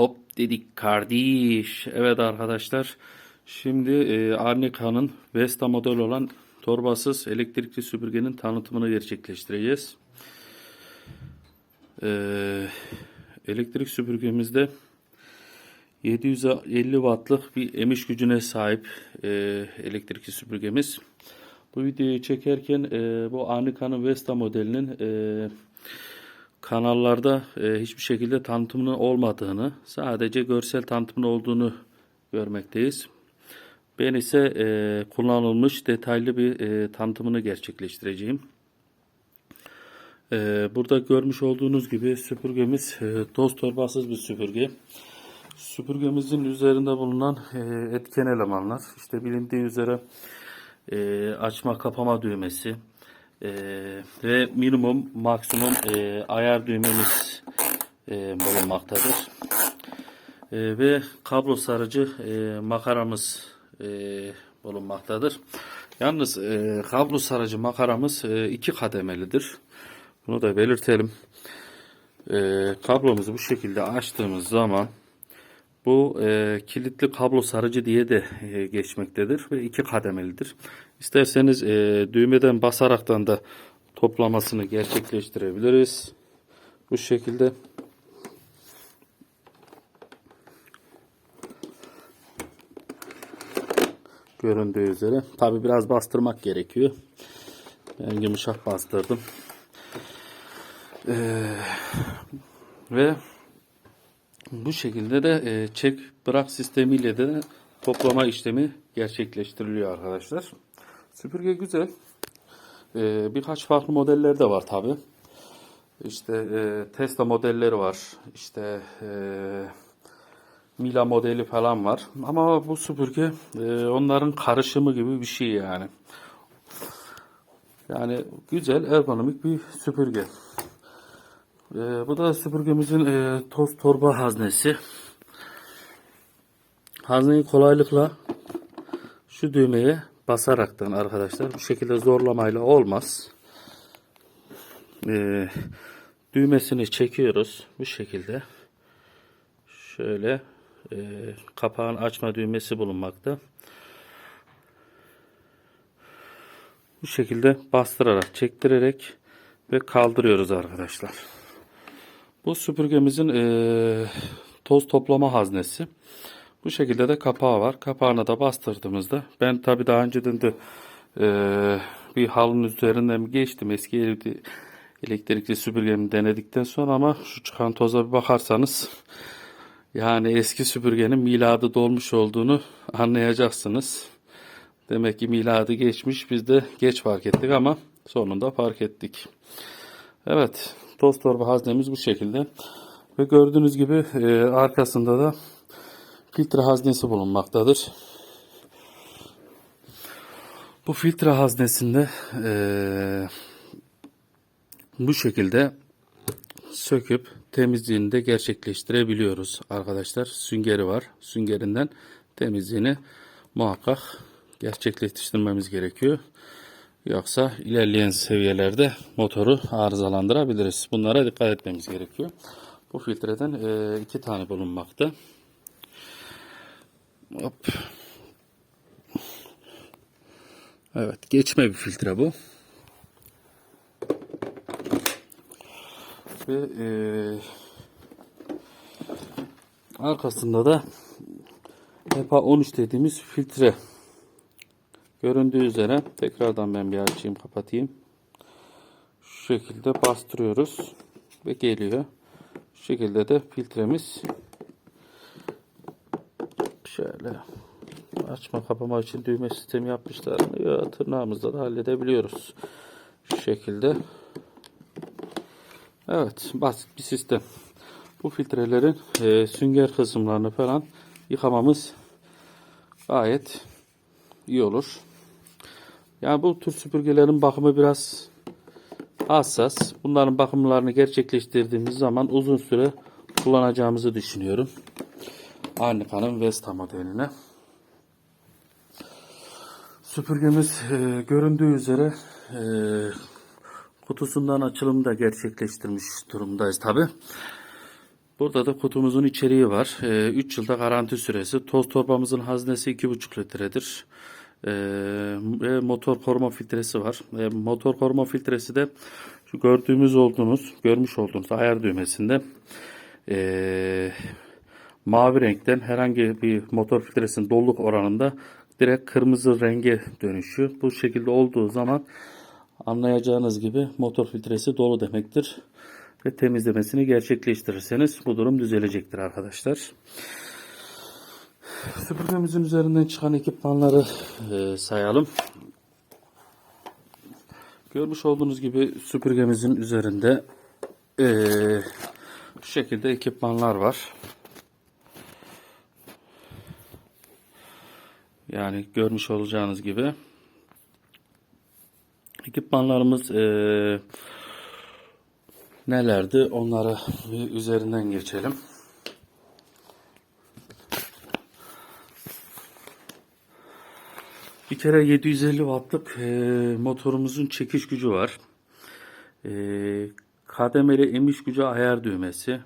Hop dedik kardeş. Evet arkadaşlar. Şimdi e, Arnica'nın Vesta model olan torbasız elektrikli süpürgenin tanıtımını gerçekleştireceğiz. E, elektrik süpürgemizde 750 wattlık bir emiş gücüne sahip e, elektrikli süpürgemiz. Bu videoyu çekerken e, bu Arnica'nın Vesta modelinin e, kanallarda e, hiçbir şekilde tanıtımının olmadığını, sadece görsel tanıtımın olduğunu görmekteyiz. Ben ise e, kullanılmış detaylı bir e, tanıtımını gerçekleştireceğim. E, burada görmüş olduğunuz gibi süpürgemiz e, toz torbasız bir süpürge. Süpürgemizin üzerinde bulunan e, etken elemanlar, işte bilindiği üzere e, açma kapama düğmesi e, ve minimum maksimum e, ayar düğmemiz e, bulunmaktadır. E, ve kablo sarıcı e, makaramız e, bulunmaktadır. Yalnız e, kablo sarıcı makaramız e, iki kademelidir. Bunu da belirtelim. E, kablomuzu bu şekilde açtığımız zaman bu e, kilitli kablo sarıcı diye de e, geçmektedir ve iki kademelidir. İsterseniz e, düğmeden basaraktan da toplamasını gerçekleştirebiliriz. Bu şekilde. Göründüğü üzere. Tabi biraz bastırmak gerekiyor. Ben yumuşak bastırdım. Ee, ve bu şekilde de e, çek bırak sistemiyle de toplama işlemi gerçekleştiriliyor arkadaşlar. Süpürge güzel. E, birkaç farklı modeller de var tabi. İşte e, Tesla modelleri var. İşte Mila modeli falan var. Ama bu süpürge onların karışımı gibi bir şey yani. Yani güzel ergonomik bir süpürge. Ee, bu da süpürgemizin e, toz torba haznesi. Hazneyi kolaylıkla şu düğmeye basaraktan arkadaşlar bu şekilde zorlamayla olmaz. Ee, düğmesini çekiyoruz bu şekilde. Şöyle e, kapağın açma düğmesi bulunmakta. Bu şekilde bastırarak, çektirerek ve kaldırıyoruz arkadaşlar. Bu süpürgemizin e, toz toplama haznesi. Bu şekilde de kapağı var. Kapağına da bastırdığımızda ben tabi daha önceden de e, bir halının üzerinden geçtim. Eski elektrikli süpürgemi denedikten sonra ama şu çıkan toza bir bakarsanız yani eski süpürgenin miladı dolmuş olduğunu anlayacaksınız. Demek ki miladı geçmiş. Biz de geç fark ettik ama sonunda fark ettik. Evet. Toz torba haznemiz bu şekilde. Ve gördüğünüz gibi e, arkasında da filtre haznesi bulunmaktadır. Bu filtre haznesinde e, bu şekilde söküp temizliğini de gerçekleştirebiliyoruz arkadaşlar. Süngeri var. Süngerinden temizliğini muhakkak gerçekleştirmemiz gerekiyor. Yoksa ilerleyen seviyelerde motoru arızalandırabiliriz. Bunlara dikkat etmemiz gerekiyor. Bu filtreden e, iki tane bulunmakta. Hop. Evet, geçme bir filtre bu. Ve e, arkasında da HEPA 13 dediğimiz filtre Göründüğü üzere tekrardan ben bir açayım kapatayım. Şu şekilde bastırıyoruz ve geliyor. Şu şekilde de filtremiz şöyle açma kapama için düğme sistemi yapmışlar. Ya, tırnağımızla da halledebiliyoruz. Şu şekilde. Evet basit bir sistem. Bu filtrelerin e, sünger kısımlarını falan yıkamamız gayet iyi olur. Yani bu tür süpürgelerin bakımı biraz hassas. Bunların bakımlarını gerçekleştirdiğimiz zaman uzun süre kullanacağımızı düşünüyorum. Arnica'nın Vesta modeline. Süpürgemiz e, göründüğü üzere e, kutusundan açılımı da gerçekleştirmiş durumdayız tabi. Burada da kutumuzun içeriği var. 3 yılda garanti süresi. Toz torbamızın haznesi 2,5 litredir. Ee, ve motor koruma filtresi var. Ve motor koruma filtresi de şu gördüğümüz olduğunuz, görmüş olduğunuz ayar düğmesinde ee, mavi renkten herhangi bir motor filtresinin doluluk oranında direkt kırmızı renge dönüşüyor. Bu şekilde olduğu zaman anlayacağınız gibi motor filtresi dolu demektir. Ve temizlemesini gerçekleştirirseniz bu durum düzelecektir arkadaşlar. Süpürgemizin üzerinden çıkan ekipmanları e, sayalım. Görmüş olduğunuz gibi süpürgemizin üzerinde e, bu şekilde ekipmanlar var. Yani görmüş olacağınız gibi ekipmanlarımız e, nelerdi? Onları üzerinden geçelim. Kere 750 wattlık e, motorumuzun çekiş gücü var. E, kademeli emiş gücü ayar düğmesi.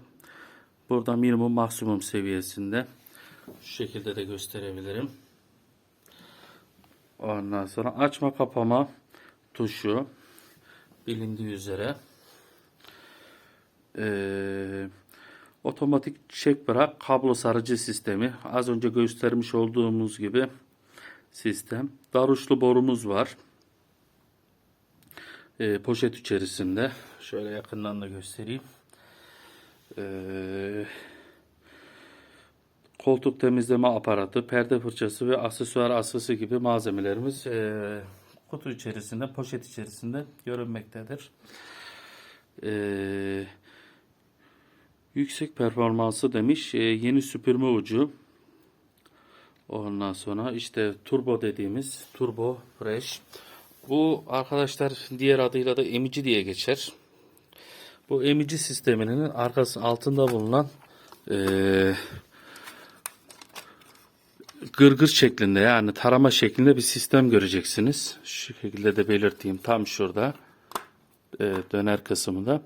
Burada minimum maksimum seviyesinde. Şu şekilde de gösterebilirim. Ondan sonra açma kapama tuşu bilindiği üzere. Ee, otomatik çek bırak kablo sarıcı sistemi. Az önce göstermiş olduğumuz gibi sistem. Daruşlu borumuz var. Ee, poşet içerisinde. Şöyle yakından da göstereyim. Ee, koltuk temizleme aparatı, perde fırçası ve aksesuar asısı gibi malzemelerimiz e, kutu içerisinde, poşet içerisinde görünmektedir. E, yüksek performansı demiş, e, yeni süpürme ucu. Ondan sonra işte turbo dediğimiz turbo fresh. Bu arkadaşlar diğer adıyla da emici diye geçer. Bu emici sisteminin arkası altında bulunan eee gırgır şeklinde yani tarama şeklinde bir sistem göreceksiniz. Şu şekilde de belirteyim tam şurada e, döner kısmında.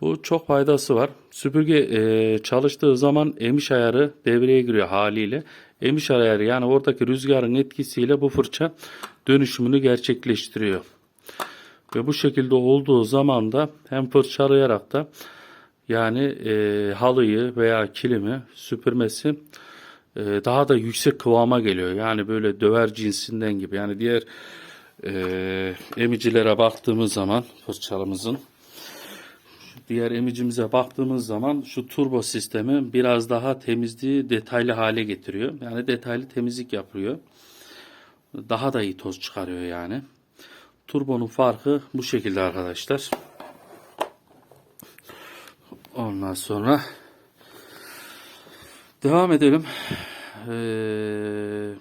Bu çok faydası var. Süpürge e, çalıştığı zaman emiş ayarı devreye giriyor haliyle. Emiş ayarı yani oradaki rüzgarın etkisiyle bu fırça dönüşümünü gerçekleştiriyor. Ve bu şekilde olduğu zaman da hem fırçalayarak da yani e, halıyı veya kilimi süpürmesi e, daha da yüksek kıvama geliyor. Yani böyle döver cinsinden gibi. Yani diğer e, emicilere baktığımız zaman fırçalımızın diğer emicimize baktığımız zaman şu turbo sistemi biraz daha temizliği detaylı hale getiriyor. Yani detaylı temizlik yapıyor. Daha da iyi toz çıkarıyor yani. Turbonun farkı bu şekilde arkadaşlar. Ondan sonra devam edelim. Ee,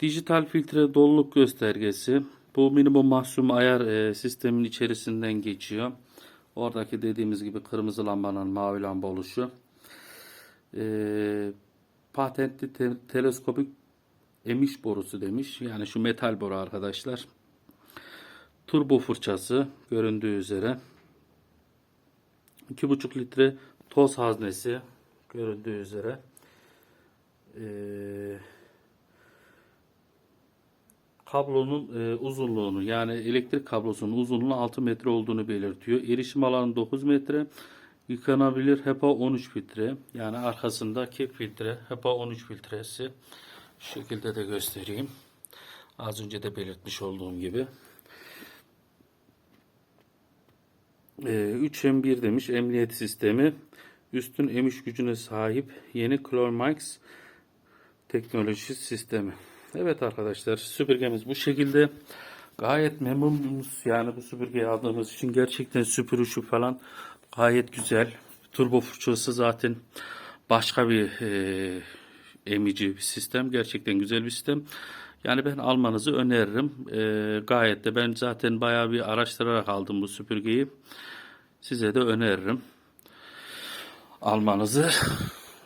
dijital filtre doluluk göstergesi. Bu minimum maksimum ayar e, sistemin içerisinden geçiyor. Oradaki dediğimiz gibi kırmızı lambanın mavi lamba oluşu. Ee, patentli te- teleskopik emiş borusu demiş. Yani şu metal boru arkadaşlar. Turbo fırçası göründüğü üzere. 2,5 litre toz haznesi görüldüğü üzere. Ee, kablonun e, uzunluğunu yani elektrik kablosunun uzunluğu 6 metre olduğunu belirtiyor. Erişim alanı 9 metre. Yıkanabilir HEPA 13 filtre. Yani arkasındaki filtre HEPA 13 filtresi. Şu şekilde de göstereyim. Az önce de belirtmiş olduğum gibi. Ee, 3M1 demiş emniyet sistemi. Üstün emiş gücüne sahip yeni Clormax teknoloji sistemi. Evet arkadaşlar süpürgemiz bu şekilde. Gayet memnunuz yani bu süpürgeyi aldığımız için gerçekten süpürüşü falan gayet güzel. Turbo fırçası zaten başka bir e, emici bir sistem. Gerçekten güzel bir sistem. Yani ben almanızı öneririm. E, gayet de ben zaten bayağı bir araştırarak aldım bu süpürgeyi. Size de öneririm almanızı.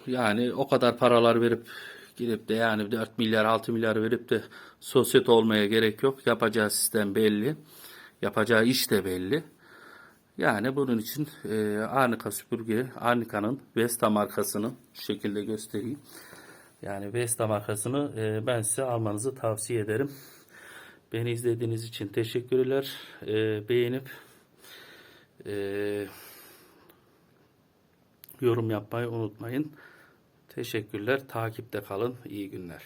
Yani o kadar paralar verip gidip de yani 4 milyar 6 milyar verip de sosyete olmaya gerek yok. Yapacağı sistem belli. Yapacağı iş de belli. Yani bunun için e, Arnika süpürge, Arnika'nın Vesta markasını şu şekilde göstereyim. Yani Vesta markasını e, ben size almanızı tavsiye ederim. Beni izlediğiniz için teşekkürler. E, beğenip e, yorum yapmayı unutmayın. Teşekkürler. Takipte kalın. İyi günler.